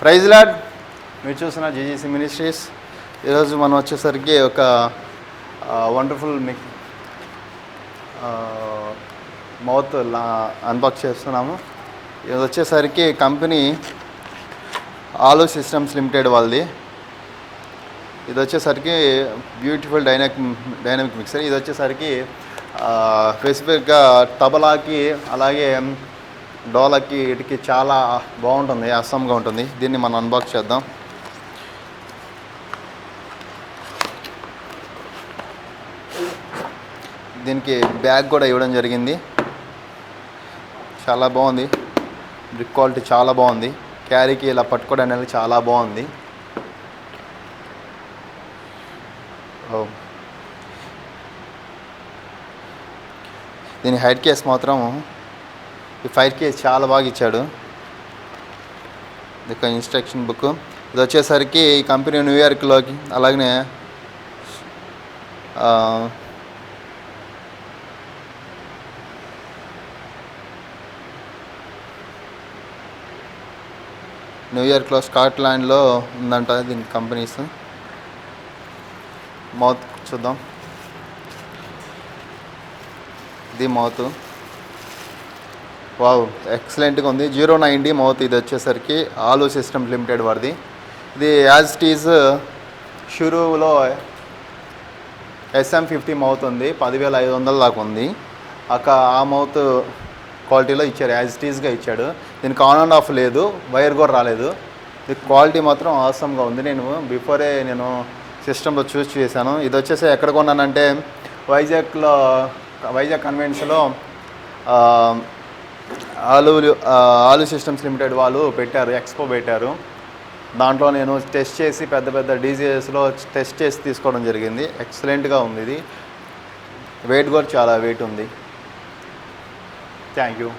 Praise lord. మీరు చూసిన GGC ministries ఈరోజు మనం వచ్చేసరికి ఒక వండర్ఫుల్ మిక్ మౌత్ అన్బాక్స్ చేస్తున్నాము. ఇది వచ్చేసరికి కంపెనీ ఆలో సిస్టమ్స్ లిమిటెడ్ వాళ్ళది. ఇది వచ్చేసరికి బ్యూటిఫుల్ డైనమిక్ డైనమిక్ మిక్సర్. ఇది వచ్చేసరికి స్పెసిఫిక్గా తబలాకి అలాగే డోలకి వీటికి చాలా బాగుంటుంది అస్సంగా ఉంటుంది. దీన్ని మనం అన్బాక్స్ చేద్దాం. దీనికి బ్యాగ్ కూడా ఇవ్వడం జరిగింది. చాలా బాగుంది. బ్రిక్ క్వాలిటీ చాలా బాగుంది. క్యారీకి ఇలా పట్టుకోవడానికి చాలా బాగుంది. ఓ. దీని హైట్ కేస్ మాత్రం ఈ ఫైర్ కేస్ చాలా బాగా ఇచ్చాడు. ఇది ఒక ఇన్స్ట్రక్షన్ బుక్ ఇది వచ్చేసరికి ఈ కంపెనీ న్యూయార్క్లోకి అలాగనే న్యూయార్క్లో స్కాట్లాండ్లో ఉందంట దీని కంపెనీస్. మౌత్ చూద్దాం. ఇది మౌత్. వావ్ ఎక్సలెంట్గా ఉంది. జీరో నైన్ డి మౌత్ ఇది వచ్చేసరికి ఆలు సిస్టమ్ లిమిటెడ్ వారిది. ఇది యాజ్ ఇట్ ఈజ్ షురూలో ఎస్ఎం ఫిఫ్టీ మౌత్ ఉంది. పదివేల ఐదు వందల దాకా ఉంది. అక్క ఆ మౌత్ క్వాలిటీలో ఇచ్చారు. యాజ్ ఇట్ ఈజ్గా ఇచ్చాడు. దీనికి ఆన్ అండ్ ఆఫ్ లేదు. వైర్ కూడా రాలేదు. ఇది క్వాలిటీ మాత్రం ఆసమ్గా ఉంది. నేను బిఫోరే నేను సిస్టంలో చూస్ చేశాను. ఇది వచ్చేసి ఎక్కడ కొన్నానంటే వైజాగ్లో వైజాగ్ కన్వెన్షన్లో ఆలు ఆలు సిస్టమ్స్ లిమిటెడ్ వాళ్ళు పెట్టారు ఎక్స్పో పెట్టారు. దాంట్లో నేను టెస్ట్ చేసి పెద్ద పెద్ద డీజీఎస్లో టెస్ట్ చేసి తీసుకోవడం జరిగింది. ఎక్సలెంట్గా ఉంది ఇది. వెయిట్ కూడా చాలా వెయిట్ ఉంది. Thank you.